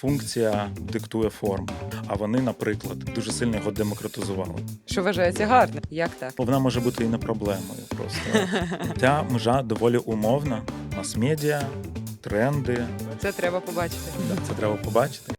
функція диктує форму. А вони, наприклад, дуже сильно його демократизували. Що вважається гарно? Як так? Вона може бути і не проблемою. Просто ця межа доволі умовна. Мас-медіа, тренди. Це треба побачити. Да, це треба побачити.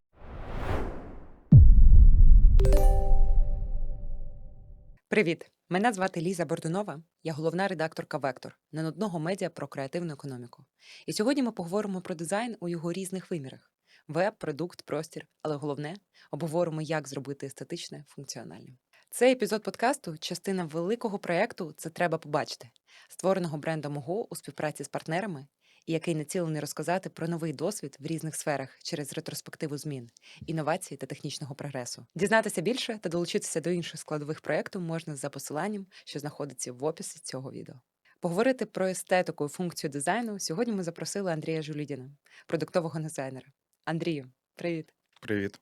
Привіт! Мене звати Ліза Бордунова. Я головна редакторка Вектор ненудного медіа про креативну економіку. І сьогодні ми поговоримо про дизайн у його різних вимірах: веб, продукт, простір. Але головне обговоримо, як зробити естетичне функціональним. Цей епізод подкасту частина великого проєкту Це треба побачити, створеного брендом ОГО у співпраці з партнерами, і який націлений розказати про новий досвід в різних сферах через ретроспективу змін, інновацій та технічного прогресу. Дізнатися більше та долучитися до інших складових проєкту можна за посиланням, що знаходиться в описі цього відео. Поговорити про естетику і функцію дизайну сьогодні ми запросили Андрія Жулідіна, продуктового дизайнера. Андрію, привіт. Привіт.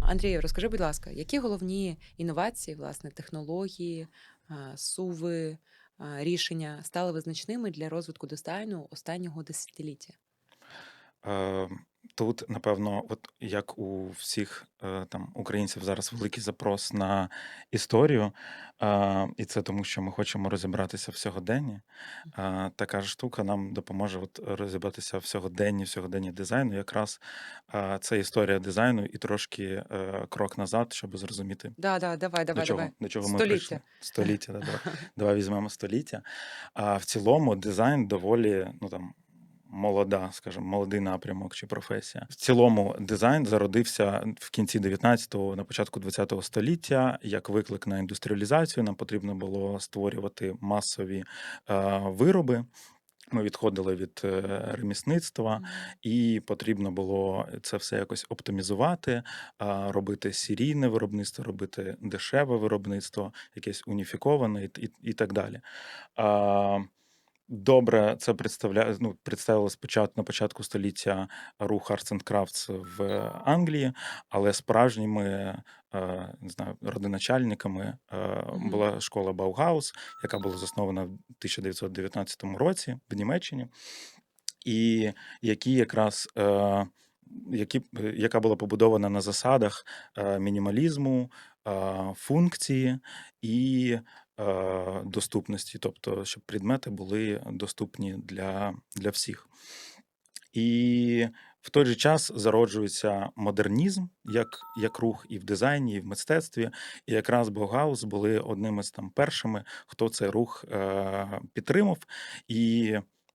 Андрію, розкажи, будь ласка, які головні інновації, власне, технології, суви, рішення стали визначними для розвитку дизайну останнього десятиліття? Тут, напевно, от як у всіх е, там українців зараз великий запрос на історію, і це тому, що ми хочемо розібратися в сьогоденні. Така ж штука нам допоможе от розібратися в сьогоденні, в сьогоденні дизайну. Якраз це історія дизайну і трошки е, крок назад, щоб зрозуміти, Да, да, давай, до чого, давай. до чого ми Століття. прийшли. Століття, да, давай. Давай візьмемо століття. А в цілому дизайн доволі ну там. Молода, скажімо, молодий напрямок чи професія. В цілому дизайн зародився в кінці 19-го, на початку 20-го століття. Як виклик на індустріалізацію, нам потрібно було створювати масові е, вироби. Ми відходили від е, ремісництва, і потрібно було це все якось оптимізувати, робити серійне виробництво, робити дешеве виробництво, якесь уніфіковане і, і, і так далі. Добре, це представляє ну, представили спочатку на початку століття рух Arts and Crafts в Англії, але справжніми е, не знаю, родоначальниками Мгм. була школа Баугаус, яка була заснована в 1919 році в Німеччині, і які якраз е, які, яка була побудована на засадах мінімалізму, функції і доступності, тобто, щоб предмети були доступні для, для всіх. І в той же час зароджується модернізм як, як рух і в дизайні, і в мистецтві. І якраз Баугаус були одними з там першими, хто цей рух е, підтримав. І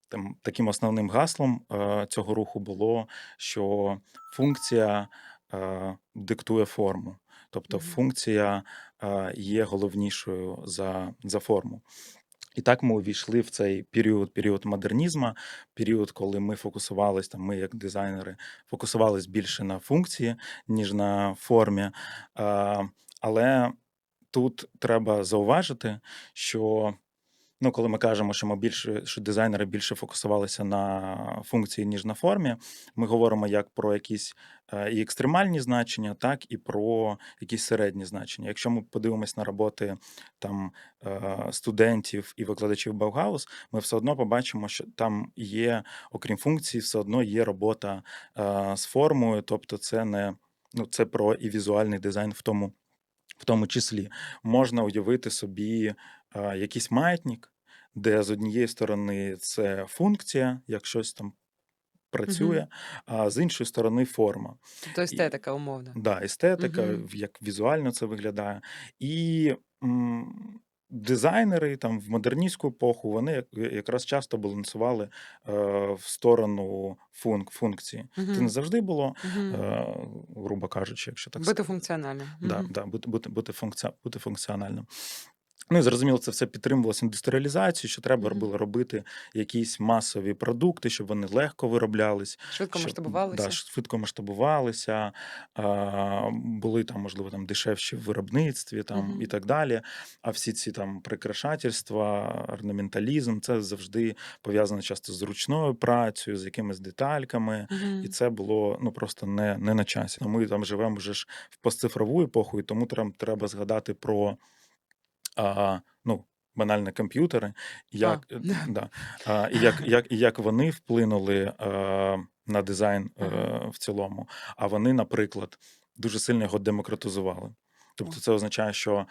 там таким основним гаслом е, цього руху було, що функція е, диктує форму. Тобто функція е, є головнішою за, за форму. І так ми увійшли в цей період, період модернізму, період, коли ми фокусувалися, там, ми як дизайнери, фокусувалися більше на функції, ніж на формі. Але тут треба зауважити, що ну, коли ми кажемо, що ми більше, що дизайнери більше фокусувалися на функції, ніж на формі, ми говоримо як про якісь е, і екстремальні значення, так і про якісь середні значення. Якщо ми подивимось на роботи там е, студентів і викладачів Баугаус, ми все одно побачимо, що там є, окрім функцій, все одно є робота е, з формою, тобто це не ну, це про і візуальний дизайн в тому. В тому числі можна уявити собі е, якийсь маятник, де з однієї сторони це функція, як щось там працює, а з іншої сторони форма. Тобто естетика умовно. Да, естетика, в- як візуально це виглядає. І м, дизайнери там в модерністську епоху вони якраз часто балансували е, в сторону функ, функції. Це не завжди було, Мгм. е, грубо кажучи, якщо так Бути функціональним. Да, Мгм. да, бути, бути, бути, функці... бути функціональним. Ну і зрозуміло, це все підтримувалося індустріалізацією, що треба Мгм. було робити якісь масові продукти, щоб вони легко вироблялись, Швидко щоб масштабувалися. да, швидко масштабувалися, а, були там, можливо, там дешевші в виробництві там, Мгм. і так далі. А всі ці там прикрашательства, орнаменталізм це завжди пов'язано часто з ручною працею, з якимись детальками. Мгм. І це було ну просто не, не на часі. Ну, Ми там живемо вже ж в постцифрову епоху, і тому треба, треба згадати про а, ну, банальні комп'ютери, як, А. е, да, а, і як, як, як вони вплинули а, на дизайн е, в цілому, а вони, наприклад, дуже сильно його демократизували. Тобто, це означає, що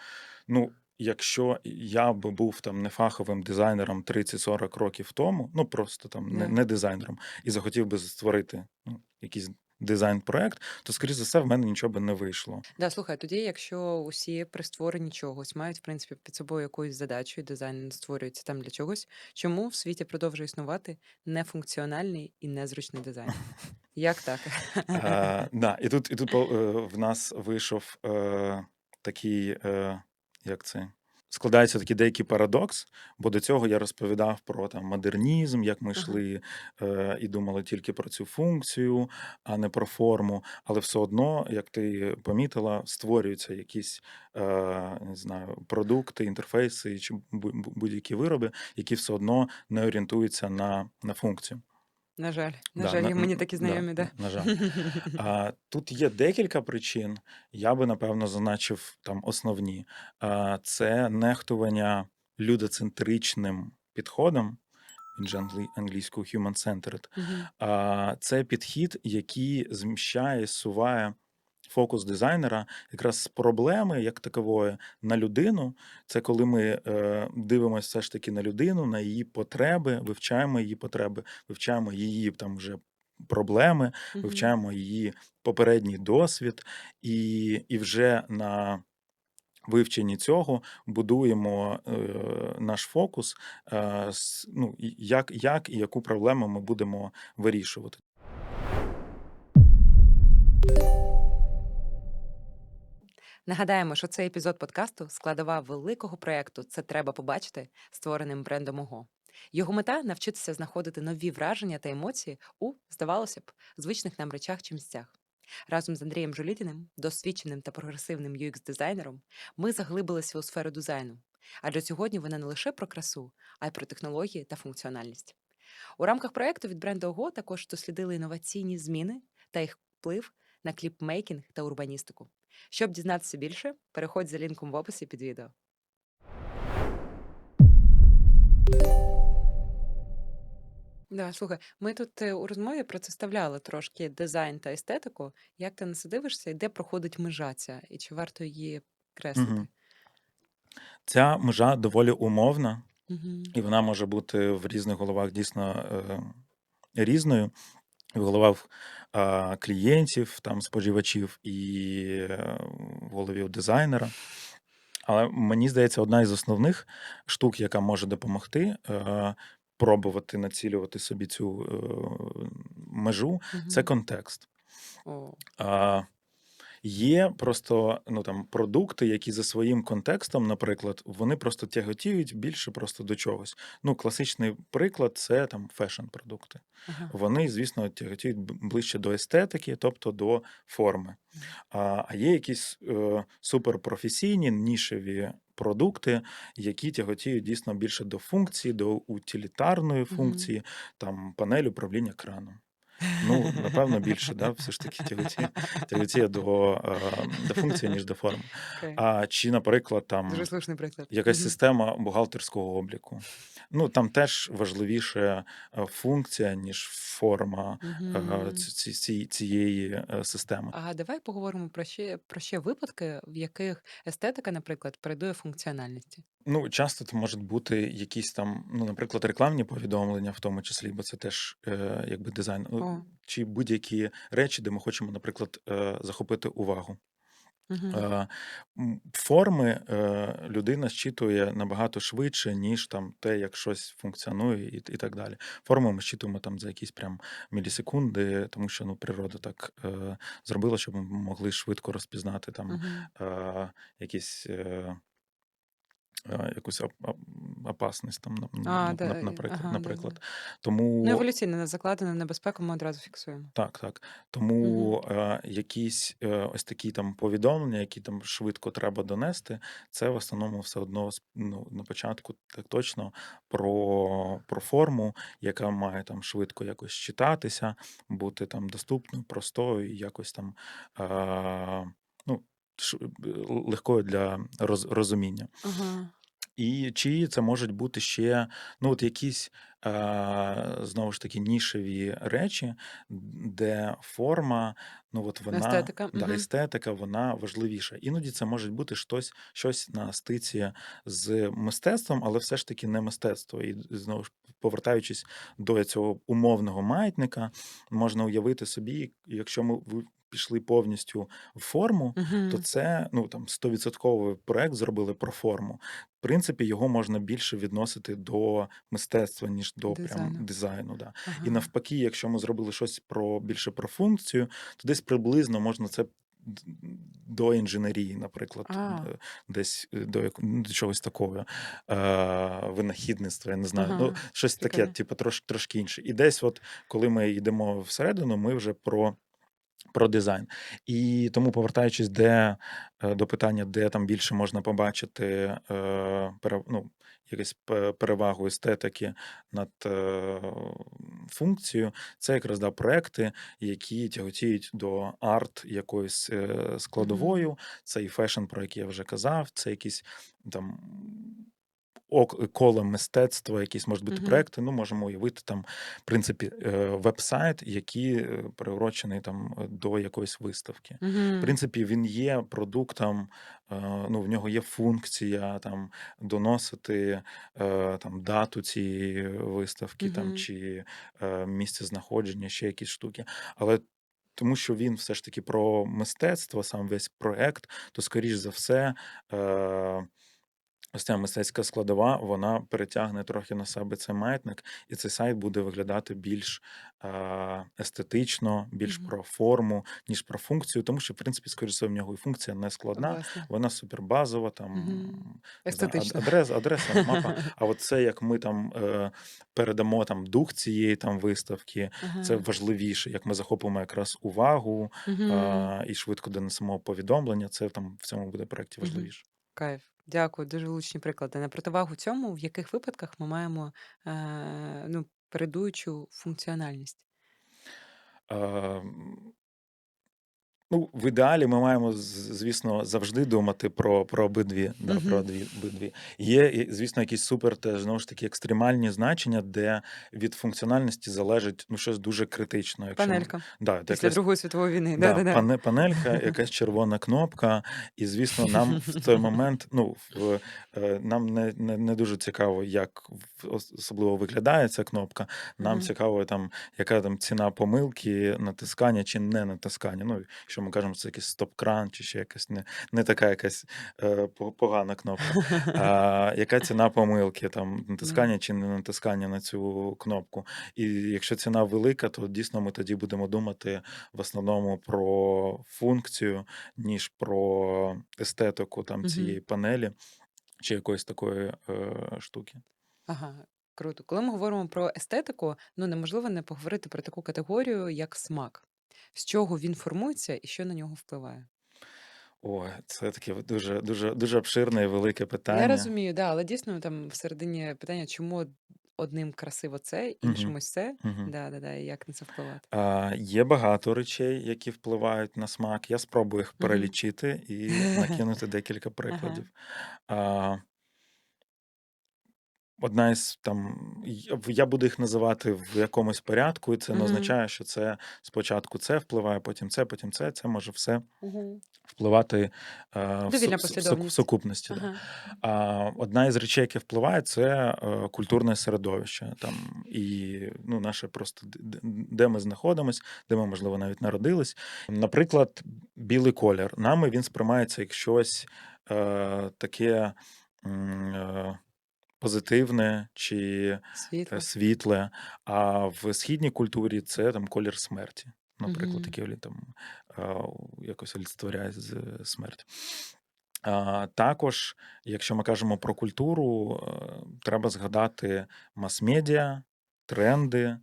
ну, якщо я би був там не фаховим дизайнером 30-40 років тому, ну просто там не, не дизайнером, і захотів би створити ну, якийсь дизайн-проект, то, скоріш за все, в мене нічого би не вийшло. Да, слухай, тоді, якщо усі при створенні чогось мають, в принципі, під собою якусь задачу, і дизайн створюється там для чогось, чому в світі продовжує існувати нефункціональний і незручний дизайн? Як так? Е, да, і тут, і тут е, в нас вийшов е, такий, е, як це? Складається такий деякий парадокс, бо до цього я розповідав про там модернізм, як ми йшли е, і думали тільки про цю функцію, а не про форму. Але все одно, як ти помітила, створюються якісь е, не знаю, продукти, інтерфейси чи бу- бу- будь-які вироби, які все одно не орієнтуються на, на функцію. На жаль, на Да, жаль, на, мені такі знайомі, да. на жаль. А, тут є декілька причин. Я би напевно зазначив там основні. А, це нехтування людоцентричним підходом. Він же англійською human-centered. Мгм. А, це підхід, який зміщає, суває фокус дизайнера якраз з проблеми як такової на людину. Це коли ми е, дивимося все ж таки на людину, на її потреби, вивчаємо її потреби, вивчаємо її там вже проблеми, вивчаємо її попередній досвід, і, і вже на вивченні цього будуємо е, наш фокус, е, с- ну, як, як і яку проблему ми будемо вирішувати. Нагадаємо, що цей епізод подкасту складова великого проєкту Це треба побачити, створеним брендом ОГО. Його мета навчитися знаходити нові враження та емоції у, здавалося б, звичних нам речах чи місцях. Разом з Андрієм Жолітіним, досвідченим та прогресивним UX-дизайнером, ми заглибилися у сферу дизайну. Адже сьогодні вона не лише про красу, а й про технології та функціональність. У рамках проєкту від бренду ОГО також дослідили інноваційні зміни та їх вплив на кліпмейкінг та урбаністику. Щоб дізнатися більше, переходь за лінком в описі під відео. Да, слухай, ми тут е, у розмові протиставляли трошки дизайн та естетику. Як ти на і де проходить межа ця, і чи варто її креслити? Мгм. Ця межа доволі умовна, Угу. і вона може бути в різних головах дійсно е, різною. В головах е, клієнтів, там, споживачів і е, в голові у дизайнера. Але мені здається, одна із основних штук, яка може допомогти е, пробувати націлювати собі цю е, межу, це контекст. Є просто ну, там, продукти, які за своїм контекстом, наприклад, вони просто тяготіють більше просто до чогось. Ну, класичний приклад це там фешн-продукти. ага. Вони, звісно, тяготіють ближче до естетики, тобто до форми. А, а є якісь е, суперпрофесійні нішеві продукти, які тяготіють дійсно більше до функції, до утилітарної функції, там панель управління краном. Ну, напевно, більше, да, все ж таки тяготіє, тяготіє до, е, до функції, ніж до форми. Окей. А чи, наприклад, там Дуже слушний приклад. якась Мгм. система бухгалтерського обліку. Ну, там теж важливіше е, функція, ніж форма е, Мгм. ці- ці- ці- цієї е, системи. А давай поговоримо про ще, про ще випадки, в яких естетика, наприклад, передує функціональності. Ну, часто це можуть бути якісь там, ну, наприклад, рекламні повідомлення, в тому числі, бо це теж е, якби дизайн, Ну, О. чи будь-які речі, де ми хочемо, наприклад, е, захопити увагу. Е, Форми е, людина зчитує набагато швидше, ніж там те, як щось функціонує, і, і так далі. Форми ми зчитуємо там за якісь прям мілісекунди, тому що ну, природа так е, зробила, щоб ми могли швидко розпізнати там Мгм. е, якісь. Е, Якусь оп- оп- опасність там, А, на- да, на- е, наприклад. ага, наприклад. да. Тому Ну, еволюційно не закладена небезпеку, ми одразу фіксуємо. так, так. Тому е, якісь е, ось такі там повідомлення, які там швидко треба донести, це в основному все одно ну, на початку так точно про, про форму, яка має там швидко якось читатися, бути там доступною, простою і якось там е, ну, легкою для роз, розуміння. Ага. І чи це можуть бути ще ну, от якісь е, знову ж таки нішеві речі, де форма, ну от вона Естетика. да, Мгм. естетика, вона важливіша. Іноді це може бути щось, щось на стиці з мистецтвом, але все ж таки не мистецтво. І знову ж повертаючись до цього умовного маятника, можна уявити собі, якщо ми пішли повністю в форму, то це ну там 100% проект зробили про форму. В принципі, його можна більше відносити до мистецтва, ніж до прям Дизайну. дизайну. Да. І навпаки, якщо ми зробили щось про більше про функцію, то десь приблизно можна це до інженерії, наприклад, А. десь е, до, ну, до чогось такого е, винахідництва, я не знаю. Ну, Ага. щось таке, типу, трош, трошки інше. І десь, от коли ми йдемо всередину, ми вже про. Про дизайн. І тому, повертаючись де, е, до питання, де там більше можна побачити е, ну, якусь перевагу естетики над е, функцією, це якраз да, проекти, які тяготіють до арт якоюсь е, складовою. Це і фешн, про який я вже казав, це якісь там. Коло мистецтва, якісь можуть бути Мгм. проекти. Ну, можемо уявити там, в принципі, е, веб-сайт, який е, приурочений там до якоїсь виставки. В принципі, він є продуктом, е, ну, в нього є функція там доносити там дату цієї виставки, там чи місце знаходження, ще якісь штуки. Але тому що він все ж таки про мистецтво, сам весь проект, то скоріш за все. Е, Ось ця мистецька складова, вона перетягне трохи на себе цей маятник, і цей сайт буде виглядати більш естетично, більш Мгм. про форму, ніж про функцію, тому що, в принципі, скоріше в нього і функція не складна, Власне. вона супербазова, там не знаю, адрес, адреса, мапа. А от це як ми там е, передамо там дух цієї там виставки, це важливіше, як ми захопимо якраз увагу е, і швидко донесемо повідомлення. Це там в цьому буде проєкті важливіше. Кайф. Дякую, дуже влучні приклади. На противагу цьому, в яких випадках ми маємо е, ну, передуючу функціональність. Ну, в ідеалі ми маємо, звісно, завжди думати про, про обидві. Да, про дві, обидві. Є, звісно, якісь супер теж знову ж таки екстремальні значення, де від функціональності залежить ну, щось дуже критично. Якщо Панелька да, після якась Другої світової війни. Да, Да-да-да. пане, панелька, якась червона кнопка, і звісно, нам в той момент, ну в, е, нам не, не, не дуже цікаво, як особливо виглядає ця кнопка. Нам Мгм. цікаво, там, яка там ціна помилки, натискання чи не натискання. Ну, якщо ми кажемо, це якийсь стоп-кран, чи ще якась не, не така якась е, погана кнопка. А, яка ціна помилки, там натискання чи не натискання на цю кнопку. І якщо ціна велика, то дійсно ми тоді будемо думати в основному про функцію, ніж про естетику там цієї панелі чи якоїсь такої е, штуки. Ага, круто. Коли ми говоримо про естетику, ну неможливо не поговорити про таку категорію, як смак. З чого він формується і що на нього впливає. Ой, це таке дуже дуже дуже обширне і велике Я питання. розумію, да, але дійсно там всередині питання, чому одним красиво це, іншим Угу, ось це. угу. Да, да, да, і як на це впливати. А, є багато речей, які впливають на смак. Я спробую їх перелічити і накинути декілька Ага. прикладів. А, Одна із там, я буду їх називати в якомусь порядку, і це не означає, що це спочатку це впливає, потім це, потім це. Це може все Угу. впливати е, в, в су- в су- в сукупності. Да. Ага. А, одна із речей, які впливає, це е, культурне середовище. Там, і ну, наше просто де ми знаходимося, де ми, можливо, навіть народились. Наприклад, білий колір. Нами він сприймається як щось е, таке. Е, позитивне чи е, Світло. світле. А в східній культурі це там колір смерті. Наприклад, такий олі- там е, якось олицетворяє з смерть. А, також, якщо ми кажемо про культуру, е, треба згадати мас-медіа, тренди,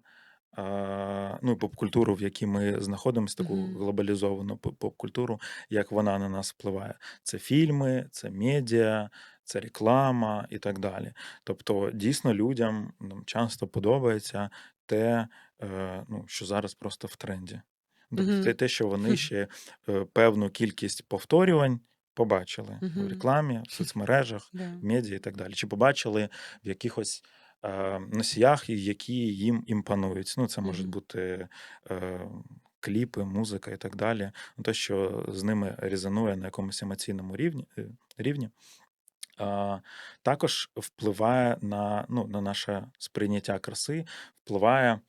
а, ну і поп-культуру, в якій ми знаходимося, таку глобалізовану поп- поп-культуру, як вона на нас впливає. Це фільми, це медіа, це реклама і так далі. Тобто, дійсно, людям часто подобається те, е, ну, що зараз просто в тренді. Тобто, те, Угу. те, що вони ще е, певну кількість повторювань побачили в Угу. рекламі, в соцмережах, Да. в медіа і так далі. Чи побачили в якихось е, носіях, які їм імпонують. Ну, це можуть Мгм. бути е, кліпи, музика і так далі. Ну, те, що з ними резонує на якомусь емоційному рівні. е, рівні. Також впливає на, ну, на наше сприйняття краси, впливає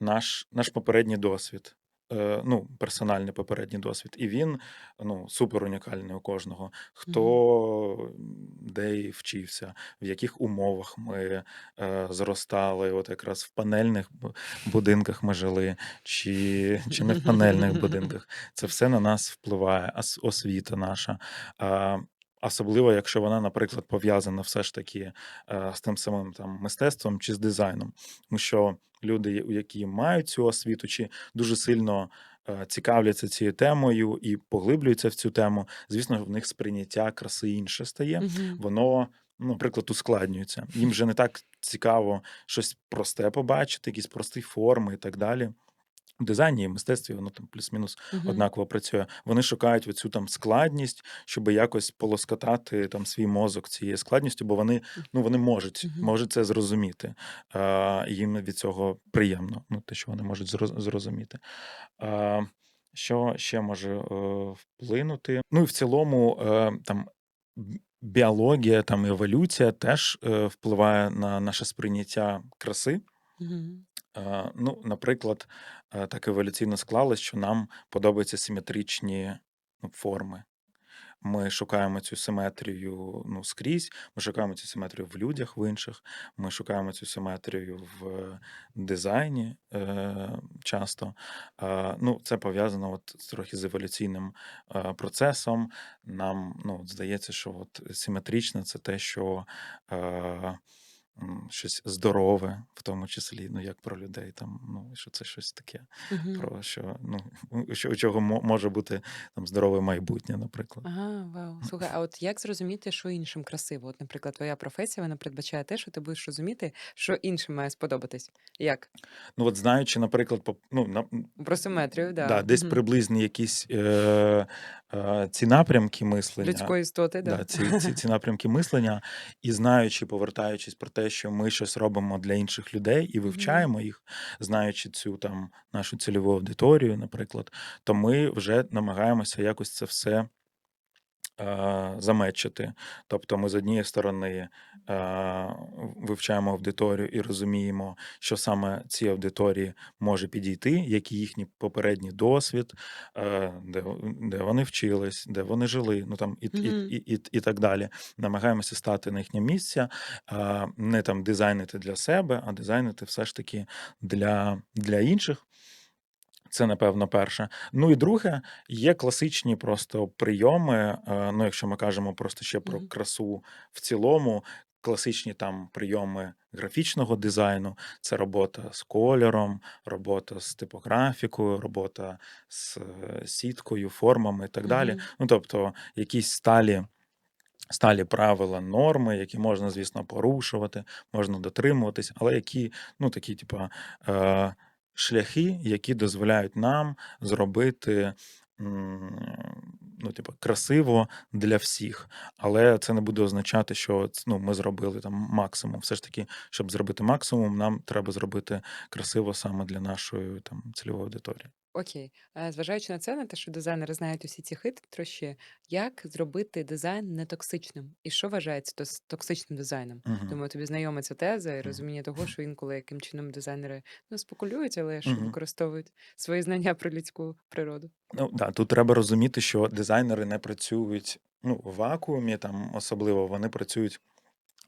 наш, наш попередній досвід. Е, ну, персональний попередній досвід. І він ну, супер унікальний у кожного. Хто де і вчився, в яких умовах ми е, зростали, от якраз в панельних будинках ми жили, чи, чи не в панельних будинках. Це все на нас впливає, ос- освіта наша. Особливо, якщо вона, наприклад, пов'язана все ж таки е, з тим самим там мистецтвом чи з дизайном. Тому що люди, які мають цю освіту, чи дуже сильно е, цікавляться цією темою і поглиблюються в цю тему, звісно, в них сприйняття краси інше стає. Мгм. Воно, ну, наприклад, ускладнюється. Їм вже не так цікаво щось просте побачити, якісь прості форми і так далі. В дизайні і мистецтві воно там плюс-мінус Мгм. однаково працює. Вони шукають оцю там складність, щоб якось полоскотати там свій мозок цією складністю, бо вони ну вони можуть, Мгм. можуть це зрозуміти. А, їм від цього приємно. Ну, те, що вони можуть зроз- зрозуміти. А, що ще може е, вплинути? Ну і в цілому, е, там біологія, там еволюція теж е, впливає на наше сприйняття краси. Мгм. Е, Ну, наприклад, е, так еволюційно склалось, що нам подобаються симетричні ну, форми. Ми шукаємо цю симетрію ну, скрізь, ми шукаємо цю симетрію в людях, в інших, ми шукаємо цю симетрію в дизайні е, часто. Е, ну, це пов'язано от, трохи з еволюційним е, процесом. Нам ну, здається, що от симетричне це те, що. Е, Щось здорове, в тому числі, ну як про людей, там ну що це щось таке, Мгм. про що ну що- у чого може бути там здорове майбутнє, наприклад. Ага, вау. Слухай, а от як зрозуміти, що іншим красиво? От, наприклад, твоя професія вона передбачає те, що ти будеш розуміти, що іншим має сподобатись. Як? Ну, от знаючи, наприклад, по ну на Про симетрію, да, да. десь Мгм. приблизні якісь е, е, ці напрямки мислення, Людської істоти, да, да. ці, ці, ці напрямки мислення, і знаючи, повертаючись про те, що ми щось робимо для інших людей і вивчаємо їх, знаючи цю там нашу цільову аудиторію, наприклад, то ми вже намагаємося якось це все е, замечити. Тобто ми з однієї сторони е, вивчаємо аудиторію і розуміємо, що саме цій аудиторії може підійти, який їхній попередній досвід, е, де, де вони вчились, де вони жили, ну там і, і, Мгм. і, і, і так далі. Намагаємося стати на їхнє місце, не там дизайнити для себе, а дизайнити все ж таки для, для інших. Це, напевно, перше. Ну і друге, є класичні просто прийоми. е, Ну, якщо ми кажемо просто ще про красу в цілому, класичні там прийоми графічного дизайну це робота з кольором, робота з типографікою, робота з е, сіткою, формами і так далі. Ну, тобто, якісь сталі. Сталі правила, норми, які можна, звісно, порушувати, можна дотримуватись, але які, ну, такі, типа, е, шляхи, які дозволяють нам зробити ну, типу, красиво для всіх. Але це не буде означати, що ну, ми зробили там максимум. Все ж таки, щоб зробити максимум, нам треба зробити красиво саме для нашої там цільової аудиторії. Окей. Е, Зважаючи на це, на те, що дизайнери знають усі ці хитрощі, як зробити дизайн нетоксичним? І що вважається тос- токсичним дизайном? Угу. Думаю, тобі знайома ця теза і Мгм. розуміння того, що інколи яким чином дизайнери ну, спекулюють, але ж Мгм. використовують свої знання про людську природу. Ну да, тут треба розуміти, що дизайнери не працюють ну, в вакуумі, там особливо вони працюють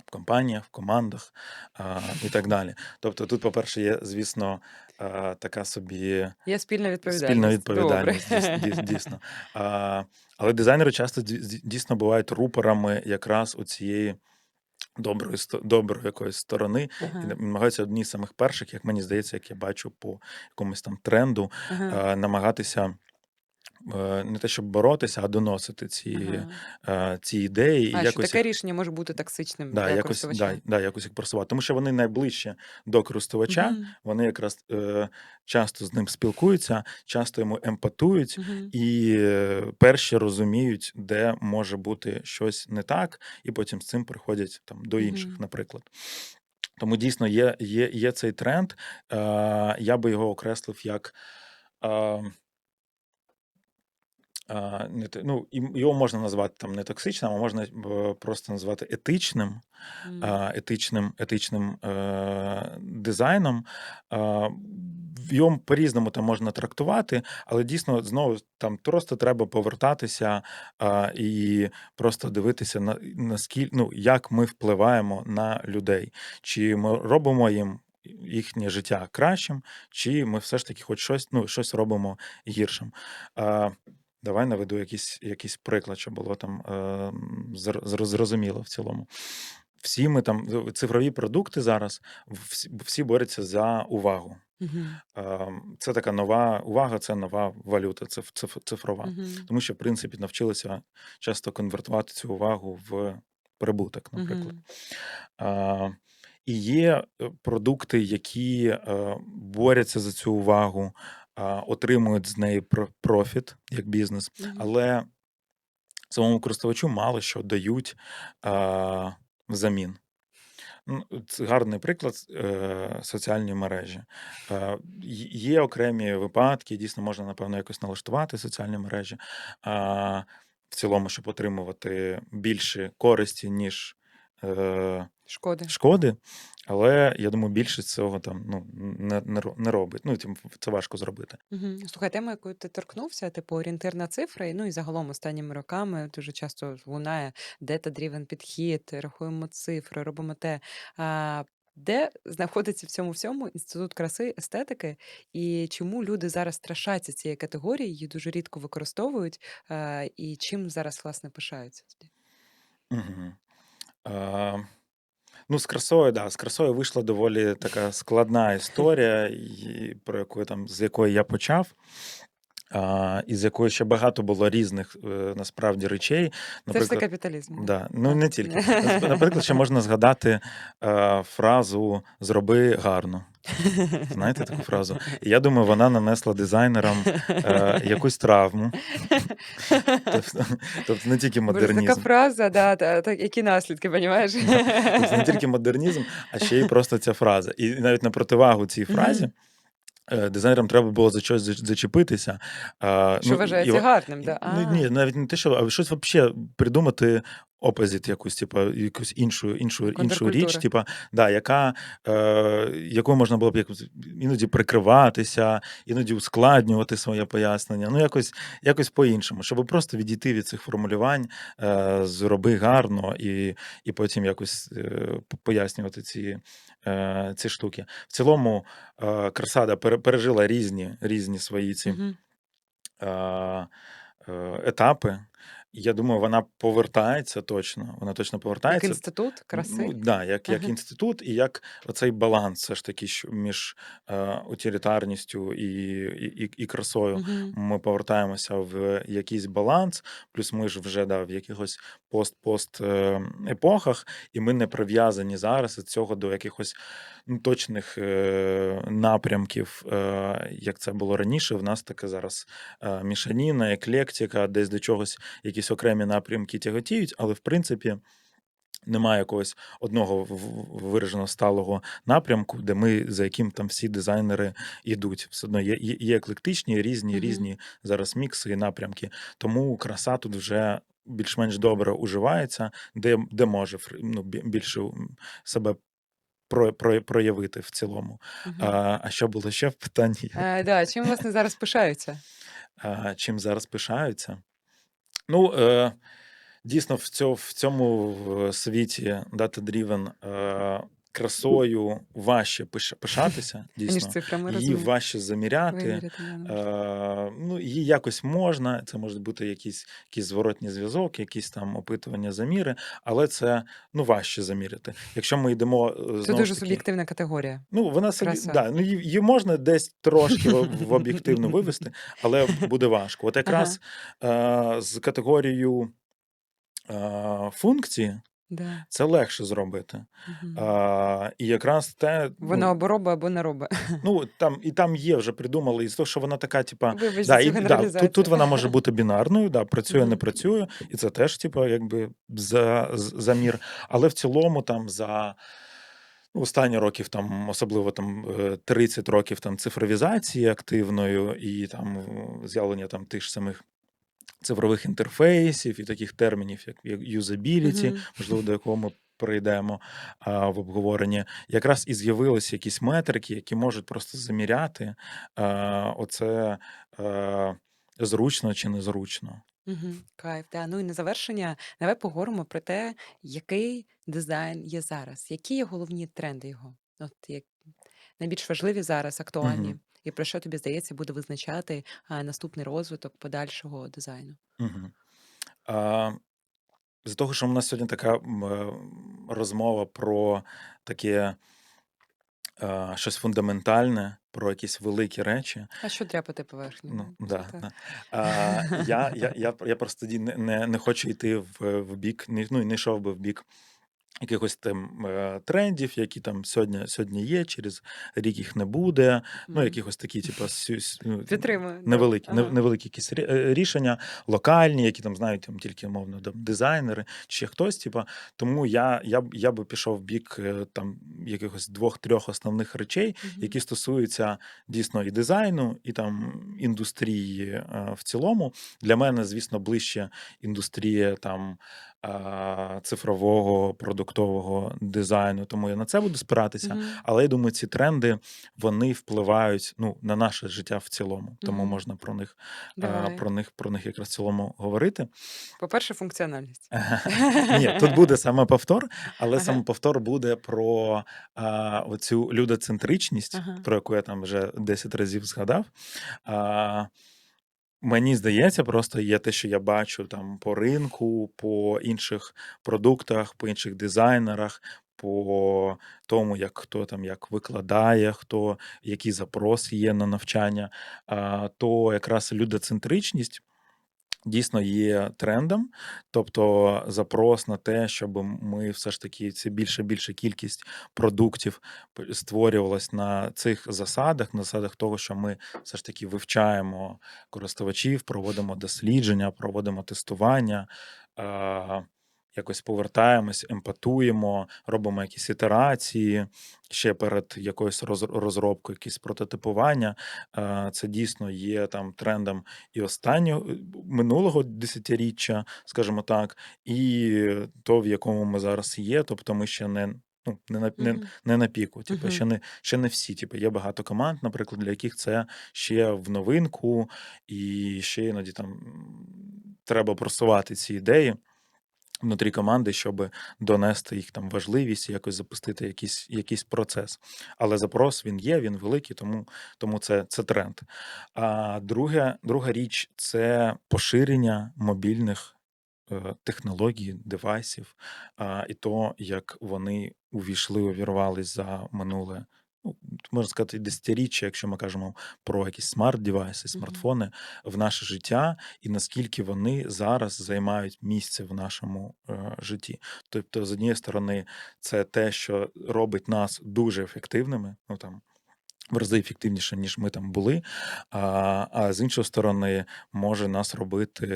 в компаніях, в командах а, і так далі. Тобто, тут, по-перше, є, звісно, а, така собі Є спільна відповідальність. спільна відповідальність, дійс- дійсно. А, але дизайнери часто дій- дій- дійсно бувають рупорами якраз у цієї. Доброї доброї якоїсь сторони і намагаються одні з самих перших, як мені здається, як я бачу по якомусь там тренду, ага, намагатися не те, щоб боротися, а доносити ці, ага. е, ці ідеї і А, що якось таке їх, рішення може бути токсичним да, для якось, користувача? да, якось їх просувати. Тому що вони найближче до користувача, Мгм, вони якраз е, часто з ним спілкуються, часто йому емпатують. мгм. І е, перші розуміють, де може бути щось не так, і потім з цим приходять там до інших, Мгм. наприклад. Тому дійсно є, є, є цей тренд. Е, я би його окреслив як. Е, е, не, ну, його можна назвати там не токсичним, а можна е, просто назвати етичним, етичним, етичним е, дизайном. Е, його по-різному там можна трактувати, але дійсно знову там просто треба повертатися е, і просто дивитися на наскільки ну, як ми впливаємо на людей, чи ми робимо їм. Їхнє життя кращим, чи ми все ж таки хоч щось, ну, щось робимо гіршим. Е, давай наведу якийсь, якийсь приклад, щоб було там е, зр- зрозуміло в цілому. Всі ми там цифрові продукти зараз всі, борються за увагу. Ем, Це така нова увага, це нова валюта, циф- цифрова. Мгм. Тому що, в принципі, навчилися часто конвертувати цю увагу в прибуток, наприклад. А, І є е, продукти, які е, борються за цю увагу, отримують з неї профіт як бізнес, але самому користувачу мало що дають а, взамін. Ну, Це гарний приклад е, соціальні мережі. Е, Є окремі випадки, дійсно можна, напевно, якось налаштувати соціальні мережі. А, в цілому, щоб отримувати більше користі, ніж е, Шкоди. шкоди. Але я думаю, більшість цього там ну, не, не, не робить. Ну, тим, це важко зробити. Мгм. Слухай, тема, якою ти торкнувся, типу орієнтир на цифри, ну і загалом останніми роками дуже часто лунає data-driven підхід, рахуємо цифри, робимо те. А, де знаходиться в цьому всьому інститут краси, естетики, і чому люди зараз страшаться цієї категорії, її дуже рідко використовують, а, і чим зараз власне пишаються? Угу. А, ну, з красою, да, з красою вийшла доволі така складна історія, і, про яку там, з якої я почав. А, і з якої ще багато було різних е, насправді речей. Це ж капіталізм. да? Да, ну не тільки. Наприклад, ще можна згадати е, фразу Зроби гарно. Знаєте таку фразу? І я думаю, вона нанесла дизайнерам е, якусь травму. Тобто, тобто не тільки Боже, така фраза, да, та, та, які наслідки, розумієш? Тобто не тільки модернізм, а ще й просто ця фраза. І навіть на противагу цій фразі е, дизайнерам треба було за щось зачепитися. Що ну, вважається і- гарним, да? Ну, ні, навіть не те, що а щось взагалі придумати опозит якусь, типа, якусь іншу, іншу, іншу річ, типа, да, яка, е, якою можна було б якось іноді прикриватися, іноді ускладнювати своє пояснення. Ну, якось, якось по-іншому, щоб просто відійти від цих формулювань, е, зроби гарно і, і потім якось е, пояснювати ці, е, ці штуки. В цілому, е, красада пережила різні, різні свої ці е, е, етапи. Я думаю, вона повертається точно. Вона точно повертається. Як інститут краси. Ну, да, як, як Ага. інститут, і як оцей баланс все ж таки що між е, утилітарністю і, і, і, і красою. Мгм. Ми повертаємося в якийсь баланс, плюс ми ж вже да, в якихось пост-пост е, епохах, і ми не прив'язані зараз від цього до якихось ну, точних е, напрямків, е, як це було раніше. В нас таке зараз е, мішаніна, еклектика, десь до чогось якісь окремі напрямки тяготіють, але в принципі. Немає якогось одного в- в- виражено сталого напрямку, де ми за яким там всі дизайнери йдуть. Все одно є, є, еклектичні, різні, Мгм. різні зараз мікси і напрямки. Тому краса тут вже більш-менш добре уживається, де, де може ну, більше себе про, про, проявити в цілому. Мгм. А, а що було ще в питанні? Е, да, чим власне зараз пишаються? А, чим зараз пишаються? Ну, е, дійсно, в, цьому, в цьому світі data-driven е, красою важче пиш- пишатися, Ніж дійсно. цифрами Її розумію. важче заміряти. Виміряти, можна. Е, ну, її якось можна, це може бути якийсь, якийсь зворотній зв'язок, якісь там опитування заміри, але це ну, важче заміряти. Якщо ми йдемо е, Це дуже таки, суб'єктивна категорія. Ну, вона собі, да, ну, її, можна десь трошки в, в об'єктивно вивести, але буде важко. От якраз е, з категорією е, функції Да. це легше зробити. Мгм. Е, і якраз те, Вона ну, або робить, або не робить. ну, там, і там є вже придумали, із того, що вона така, типа, Да, і, да, тут, тут вона може бути бінарною, да, працює, не працює, і це теж, типу, якби за, з- замір. Але в цілому там за. Останні років там, особливо там е, 30 років там цифровізації активною і там е, з'явлення там тих ж самих цифрових інтерфейсів і таких термінів, як юзабіліті, Мгм. можливо, до якого ми прийдемо а, в обговоренні. Якраз і з'явилися якісь метрики, які можуть просто заміряти а, оце а, зручно чи незручно. Мгм. Кайф, да. Ну і на завершення давай поговоримо про те, який дизайн є зараз, які є головні тренди його. От як найбільш важливі зараз, актуальні, Мгм. І про що тобі здається буде визначати наступний розвиток подальшого дизайну. Мгм. А, з того, що у нас сьогодні така розмова про таке а, щось фундаментальне, про якісь великі речі. А що дряпати поверхню? Ну, да, да. А, я, я, я, я просто тоді не, не, не хочу йти в, в бік, не- ну і не йшов би в бік якихось там е, трендів, які там сьогодні, сьогодні є, через рік їх не буде. Ну, якихось такі, типу, ну, Підтримую. невеликі, Ага. невеликі якісь е, рішення, локальні, які там знають там тільки мовно там, дизайнери чи ще хтось. Типу. Тому я, я, я би пішов в бік е, там якихось двох-трьох основних речей, Мгм. які стосуються дійсно і дизайну, і там індустрії в цілому. Для мене, звісно, ближче індустрія там цифрового продуктового дизайну, тому я на це буду спиратися. Мгм. Але я думаю, ці тренди вони впливають ну, на наше життя в цілому, тому Мгм. можна про них, е, Давай. про них, про них якраз в цілому говорити. По-перше, функціональність. Ні, тут буде саме повтор, але Ага. саме повтор буде про а, оцю людоцентричність, Ага. про яку я там вже 10 разів згадав. А, Мені здається, просто є те, що я бачу там по ринку, по інших продуктах, по інших дизайнерах, по тому, як хто там як викладає, хто який запрос є на навчання, то якраз людоцентричність дійсно є трендом, тобто запрос на те, щоб ми все ж таки це більше більша кількість продуктів створювалась на цих засадах, на засадах того, що ми все ж таки вивчаємо користувачів, проводимо дослідження, проводимо тестування. Якось повертаємось, емпатуємо, робимо якісь ітерації ще перед якоюсь розробкою, якісь прототипування. Е, Це дійсно є там трендом і останнього е, минулого десятиріччя, скажімо так, і то, в якому ми зараз є. Тобто ми ще не. Ну, не на не, не на піку, типу, ще не ще не всі. Типу, є багато команд, наприклад, для яких це ще в новинку, і ще іноді там треба просувати ці ідеї внутрі команди, щоб донести їх там важливість якось запустити якийсь, якийсь процес. Але запрос він є, він великий, тому, тому це, це тренд. А друге, друга річ це поширення мобільних е, технологій, девайсів, а, і то, як вони увійшли, увірвались за минуле. Ну, можна сказати, десятиріччя, якщо ми кажемо про якісь смарт-девайси, смартфони в наше життя, і наскільки вони зараз займають місце в нашому е, житті. Тобто, з однієї сторони, це те, що робить нас дуже ефективними. Ну там в рази ефективніше, ніж ми там були. А, а з іншої сторони, може нас робити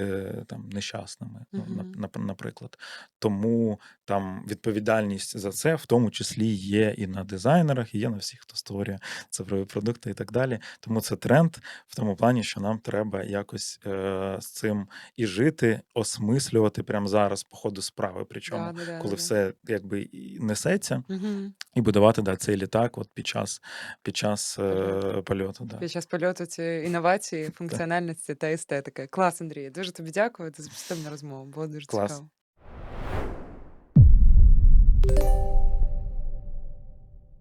там нещасними, ну, Мгм. нап- нап- наприклад. Тому там відповідальність за це в тому числі є і на дизайнерах, і є на всіх, хто створює цифрові продукти і так далі. Тому це тренд в тому плані, що нам треба якось е, з цим і жити, осмислювати прямо зараз по ходу справи. Причому, Да, да, коли да. все якби несеться, Мгм. і будувати да, цей літак от під час, під час час е, э, польоту. Да. Під час польоту ці інновації, функціональності та естетики. Клас, Андрій, дуже тобі дякую. Це за на розмову. Було дуже Клас. цікаво.